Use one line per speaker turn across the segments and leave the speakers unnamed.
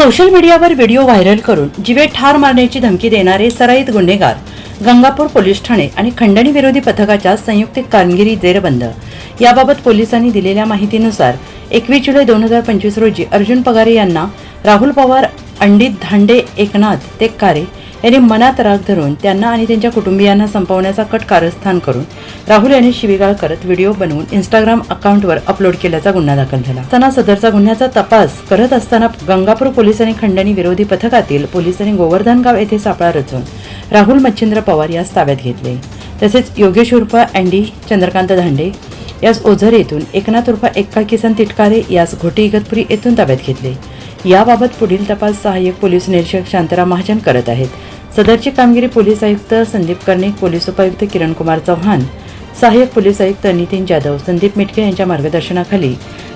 Social मीडियावर video viral करून जिवे ठार मारण्याची धमकी देणारे सराईत गुन्हेगार गंगापूर पोलीस ठाणे आणि खंडणी विरोधी पथकाच्या संयुक्त कामगिरी जेरबंद. याबाबत पोलिसांनी दिलेल्या माहितीनुसार एकवीस जुलै दोन हजार पंचवीस रोजी अर्जुन पगारे यांना राहुल पवार अंडित धांडे एकनाथ तेक्कारे यांनी मनात राग धरून त्यांना आणि त्यांच्या कुटुंबियांना संपवण्याचा कट कारस्थान करून राहुल यांनी शिवीगाळ करत व्हिडिओ बनवून इंस्टाग्राम अकाउंटवर अपलोड केल्याचा गुन्हा दाखल झाला. त्यांना सदरचा गुन्ह्याचा तपास करत असताना गंगापूर पोलिसांनी खंडणी विरोधी पथकातील पोलिसांनी गोवर्धन गाव येथे सापळा रचून राहुल मच्छिंद्र पवार यास ताब्यात घेतले. तसेच योगेश उर्फ अँडी चंद्रकांत धांडे यास ओझर येथून एकनाथ उर्फ एक्का किसन तिटकारे यास घोटी इगतपुरी येथून ताब्यात घेतले. याबाबत पुढील तपास सहाय्यक पोलीस निरीक्षक शांताराम महाजन करत आहेत. सदरची कामगिरी पोलीस आयुक्त संदीप कर्णिक पोलीस उपायुक्त किरणकुमार चव्हाण सहाय्यक पोलीस आयुक्त नितीन जाधव संदीप मिटके यांच्या मार्गदर्शनाखाली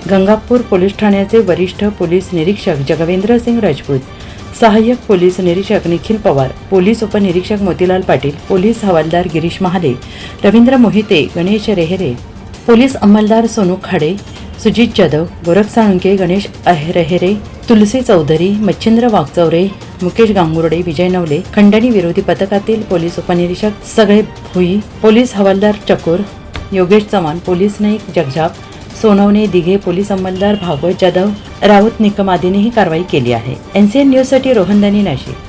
गंगापूर पोलीस ठाण्याचे वरिष्ठ पोलीस निरीक्षक जगवेंद्र सिंग राजपूत सहाय्यक पोलीस निरीक्षक निखिल पवार पोलीस उपनिरीक्षक मोतीलाल पाटील पोलीस हवालदार गिरीश महाले रवींद्र मोहिते गणेश रेहरे पोलीस अंमलदार सोनू खाडे सुजित जाधव गोरख साळुंके गणेश अहेरहेरे तुलसी चौधरी मच्छिंद्र वागचौरे मुकेश गांगुर्डे विजय नवले खंडणी विरोधी पथकातील पोलीस उपनिरीक्षक सगळे भुई पोलीस हवालदार चकोर योगेश चव्हाण पोलीस नाईक जगजाप सोनवणे दिघे पोलीस अंमलदार भागवत जाधव राऊत निकम आदींनी ही कारवाई केली आहे. एनसीएन न्यूजसाठी रोहनदानी नाशिक.